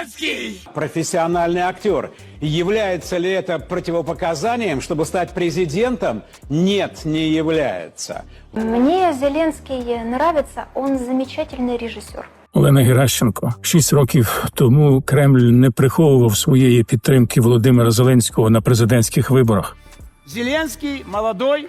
Зеленский! Профессиональный актер. Является ли это противопоказанием, чтобы стать президентом? Нет, не является. Мне Зеленский нравится, он замечательный режиссер. Олена Геращенко шість років тому Кремль не приховував своєї підтримки Володимира Зеленського на президентських виборах. Зеленский молодой,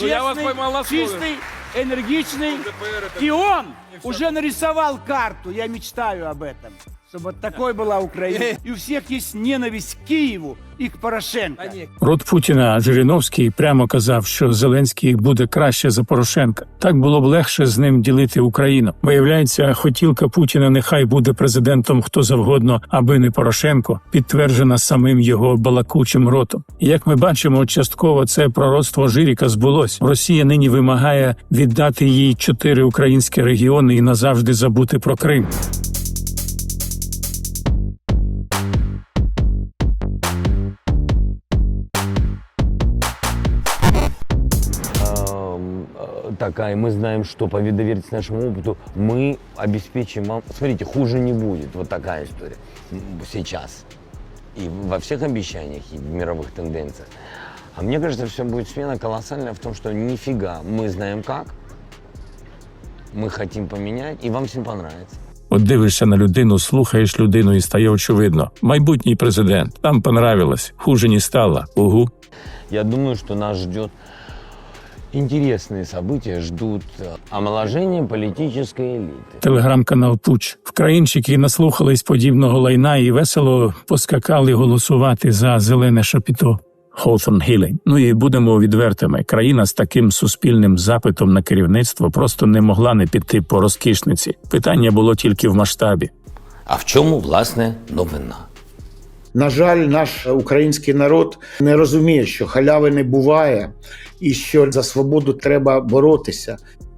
Ну, я вас честный, поймал на слове. чистый, энергичный. ЛДПР это И он не всё уже нарисовал карту. Я мечтаю об этом. Чтобы вот такой была Украина. И у всех есть ненависть к Киеву и к Порошенко. Рот Путіна Жириновський прямо казав, що Зеленський буде краще за Порошенка. Так було б легше з ним ділити Україну. Виявляється, хотілка Путіна нехай буде президентом хто завгодно, аби не Порошенко, підтверджена самим його балакучим ротом. Як ми бачимо, частково це пророцтво Жиріка збулось. Росія нині вимагає віддати їй чотири українські регіони і назавжди забути про Крим. такая, мы знаем, что по довериться нашему опыту, мы обеспечим вам... Смотрите, хуже не будет. Вот такая история м, сейчас. И во всех обещаниях, и в мировых тенденциях. А мне кажется, все будет смена колоссальная в том, что нифига, мы знаем как, мы хотим поменять, и вам всем понравится. От дивишся на людину, слухаєш людину, і стає очевидно. Майбутній президент. Там понравилось, хуже не стало. Угу. Я думаю, что нас ждет интересные события, ждут э, омоложения политической элиты. Телеграм-канал Пуч. Вкраїнчики наслухались подібного лайна і весело поскакали голосувати за зелене шапіто. Hawthorne Healing. Ну і будемо відвертими. Країна з таким суспільним запитом на керівництво просто не могла не піти по розкішниці. Питання було тільки в масштабі. А в чому, власне, новина? На жаль, наш український народ не розуміє, що халяви не буває, і що за свободу треба боротися.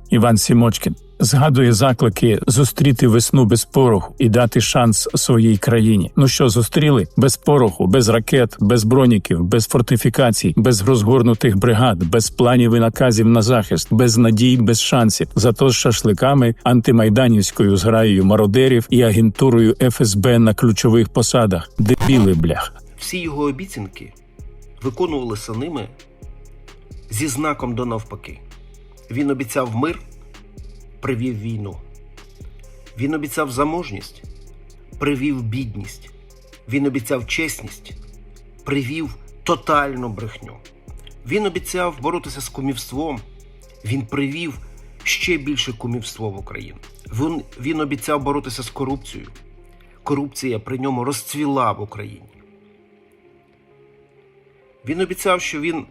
Іван Сімочкін згадує заклики зустріти весну без пороху і дати шанс своїй країні. Ну що, зустріли без пороху, без ракет, без броніків, без фортифікацій, без розгорнутих бригад, без планів і наказів на захист, без надій, без шансів. Зато з шашликами, антимайданівською зграєю мародерів і агентурою ФСБ на ключових посадах. Дебіли бляха. всі його обіцянки виконувалися ними зі знаком до навпаки. Він обіцяв мир, привів війну. Він обіцяв заможність, привів бідність. Він обіцяв чесність, привів тотальну брехню. Він обіцяв боротися з кумівством, він привів ще більше кумівство в Україну. Він, він обіцяв боротися з корупцією. Корупція при ньому розцвіла в Україні. Він обіцяв, що він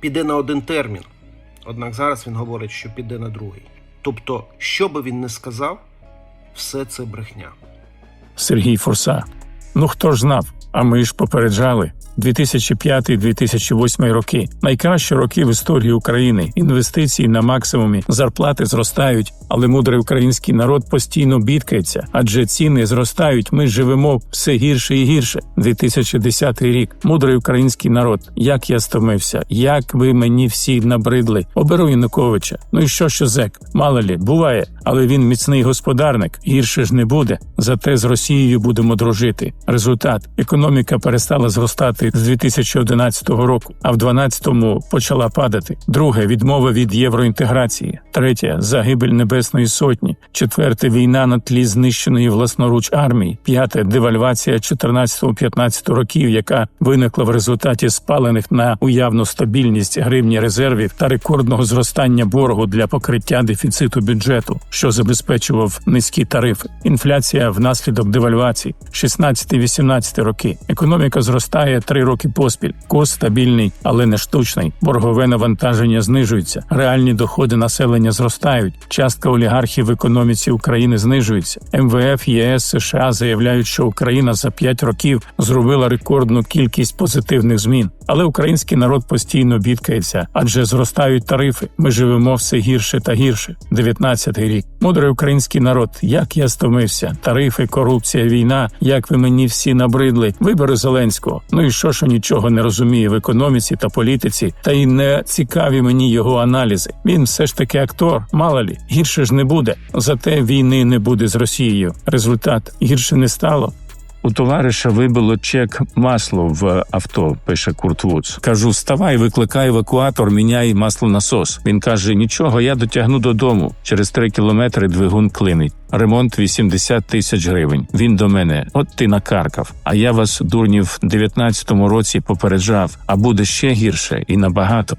піде на один термін. Однак зараз він говорить, що піде на другий. Тобто, що би він не сказав, все це брехня. Сергій Фурса. Ну хто ж знав? А ми ж попереджали. 2005-2008 роки найкращі роки в історії України. Інвестиції на максимумі, зарплати зростають, але мудрий український народ постійно бідкається, адже ціни зростають. Ми живемо все гірше і гірше. 2010 рік. Мудрий український народ. Як я стомився, як ви мені всі набридли. Оберу Януковича. Ну і що, що зек? Мало лі, буває, але він міцний господарник. Гірше ж не буде. Зате з Росією будемо дружити. Результат: економіка перестала зростати з 2011 року, а в 2012-му почала падати. Друге відмова від євроінтеграції. Третє загибель Небесної Сотні. Четверте війна на тлі знищеної власноруч армії. П'яте девальвація 14-15 років, яка виникла в результаті спалених на уявну стабільність гривні резервів та рекордного зростання боргу для покриття дефіциту бюджету, що забезпечував низькі тарифи. Інфляція внаслідок девальвації 16-18 роки. Економіка зростає три роки поспіль. Курс стабільний, але не штучний. Боргове навантаження знижується. Реальні доходи населення зростають. Частка олігархів в економіці України знижується. МВФ, ЄС, США заявляють, що Україна за 5 років зробила рекордну кількість позитивних змін. Але український народ постійно бідкається, адже зростають тарифи. Ми живемо все гірше та гірше. 19-й рік. Мудрий український народ. Як я стомився? Тарифи, корупція, війна. Як ви мені всі набридли? Вибори Зеленського. Ну і що, що нічого не розуміє в економіці та політиці, та й не цікаві мені його аналізи. Він все ж таки актор. Мало лі, гірше ж не буде. Зате війни не буде з Росією. Результат гірше не стало. У товариша вибило чек масло в авто, пише Курт Вудс. Кажу, вставай, викликай евакуатор, міняй маслонасос. Він каже: нічого, я дотягну додому. Через три кілометри двигун клинить. Ремонт 80 тисяч гривень. Він до мене. От ти накаркав. А я вас, дурнів, в 19-му році попереджав, а буде ще гірше і набагато.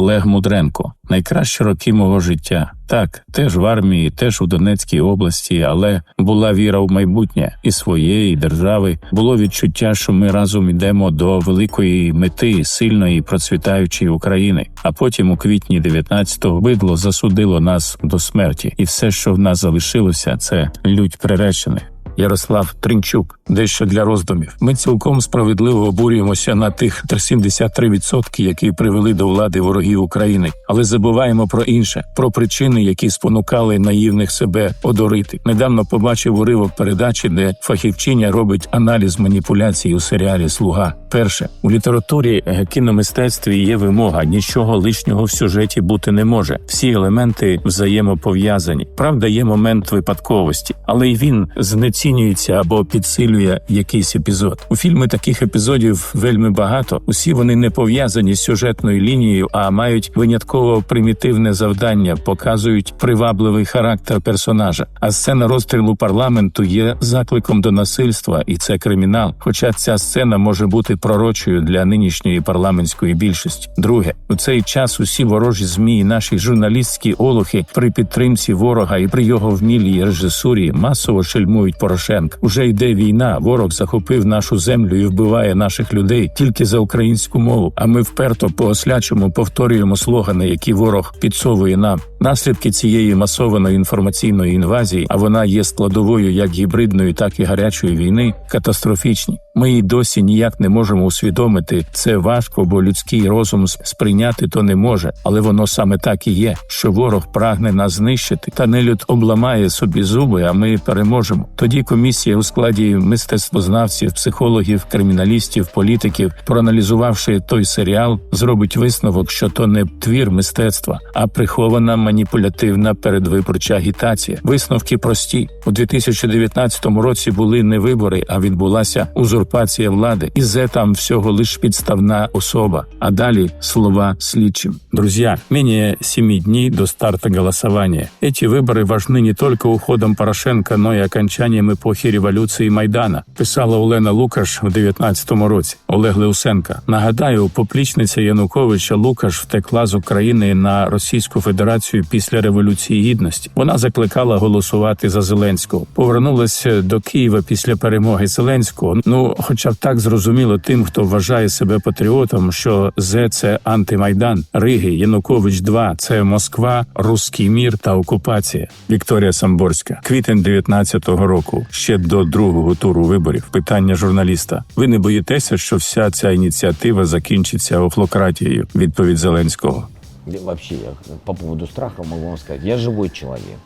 Олег Мудренко. Найкращі роки мого життя. Так, теж в армії, теж у Донецькій області, але була віра в майбутнє і своєї і держави. Було відчуття, що ми разом йдемо до великої мети сильної і процвітаючої України. А потім, у квітні 19-го, бидло засудило нас до смерті, і все, що в нас залишилося, це лють приречених. Ярослав Тринчук, дещо для роздумів. Ми цілком справедливо обурюємося на тих 73%, які привели до влади ворогів України, але забуваємо про інше, про причини, які спонукали наївних себе одурити. Недавно побачив уривок передачі, де фахівчиня робить аналіз маніпуляцій у серіалі Слуга. Перше у літературі е, кіномистецтві є вимога, нічого лишнього в сюжеті бути не може. Всі елементи взаємопов'язані. Правда, є момент випадковості, але й він знецінюється або підсилює якийсь епізод. У фільмі таких епізодів вельми багато. Усі вони не пов'язані з сюжетною лінією, а мають винятково примітивне завдання, показують привабливий характер персонажа. А сцена розстрілу парламенту є закликом до насильства, і це кримінал. Хоча ця сцена може бути пророчою для нинішньої парламентської більшості. Друге, у цей час усі ворожі змі і наші журналістські олухи при підтримці ворога і при його вмілій режисурі масово шельмують Порошенка. Уже йде війна. Ворог захопив нашу землю і вбиває наших людей тільки за українську мову. А ми вперто по ослячому повторюємо слогани, які ворог підсовує нам. Наслідки цієї масованої інформаційної інвазії, а вона є складовою як гібридної, так і гарячої війни, катастрофічні. Ми й досі ніяк не можемо усвідомити це важко, бо людський розум сприйняти то не може, але воно саме так і є, що ворог прагне нас знищити, та нелюд обламає собі зуби, а ми переможемо. Тоді комісія у складі мистецтвознавців, психологів, криміналістів, політиків, проаналізувавши той серіал, зробить висновок, що то не твір мистецтва, а прихована маніпулятивна передвиборча агітація. Висновки прості у 2019 році були не вибори, а відбулася узурпація влади, і зе там всього лиш підставна особа. А далі слова слідчим. Друзья, менее семи дней до старта голосования. Эти выборы важны не только уходом Порошенка, но и окончанием эпохи революції Майдана. Писала Олена Лукаш в 19-му році. Олег Леусенка. Нагадаю, поплічниця Януковича Лукаш втекла з України на Російську Федерацію після революції гідності. Вона закликала голосувати за Зеленського. Повернулася до Києва після перемоги Зеленського. Ну, хоча б так зрозуміло тим, хто вважає себе патріотом, що Зе це антимайдан, Риги, Янукович 2 це Москва, Руський мір та окупація. Вікторія Самборська, квітень 19-го року, ще до другого туру виборів. Питання журналіста: ви не боїтеся, що вся ця ініціатива закінчиться офлократією? Відповідь Зеленського. Вообще, я по поводу страха могу вам сказать, я живой человек,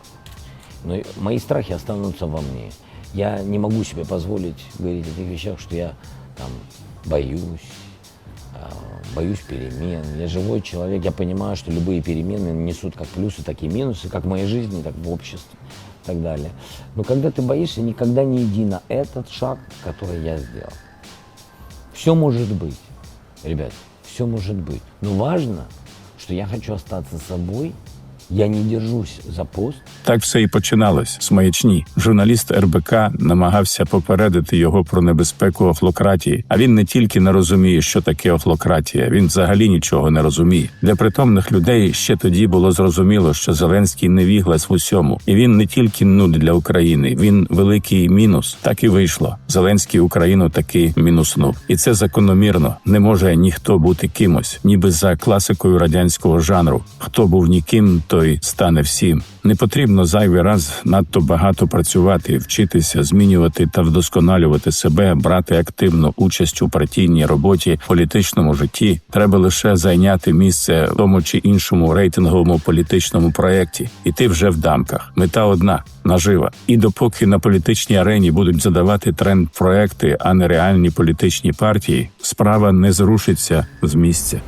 но мои страхи останутся во мне. Я не могу себе позволить говорить о тех вещах, что я там боюсь, а, боюсь перемен. Я живой человек, я понимаю, что любые перемены несут как плюсы, так и минусы, как в моей жизни, так в обществе и так далее. Но когда ты боишься, никогда не иди на этот шаг, который я сделал. Все может быть, ребят, все может быть. Но важно, что я хочу остаться собой, я не держусь за пост, Так все і починалось з маячні. Журналіст РБК намагався попередити його про небезпеку охлократії. А він не тільки не розуміє, що таке охлократія, він взагалі нічого не розуміє. Для притомних людей ще тоді було зрозуміло, що Зеленський не віглас в усьому, і він не тільки нуль для України, він великий мінус. Так і вийшло. Зеленський Україну таки мінуснув, і це закономірно. Не може ніхто бути кимось, ніби за класикою радянського жанру. Хто був ніким, той стане всім. Не потрібно зайвий раз надто багато працювати, вчитися, змінювати та вдосконалювати себе, брати активну участь у партійній роботі, політичному житті. Треба лише зайняти місце в тому чи іншому рейтинговому політичному проєкті, і ти вже в дамках. Мета одна нажива. І допоки на політичній арені будуть задавати тренд проекти, а не реальні політичні партії, справа не зрушиться з місця.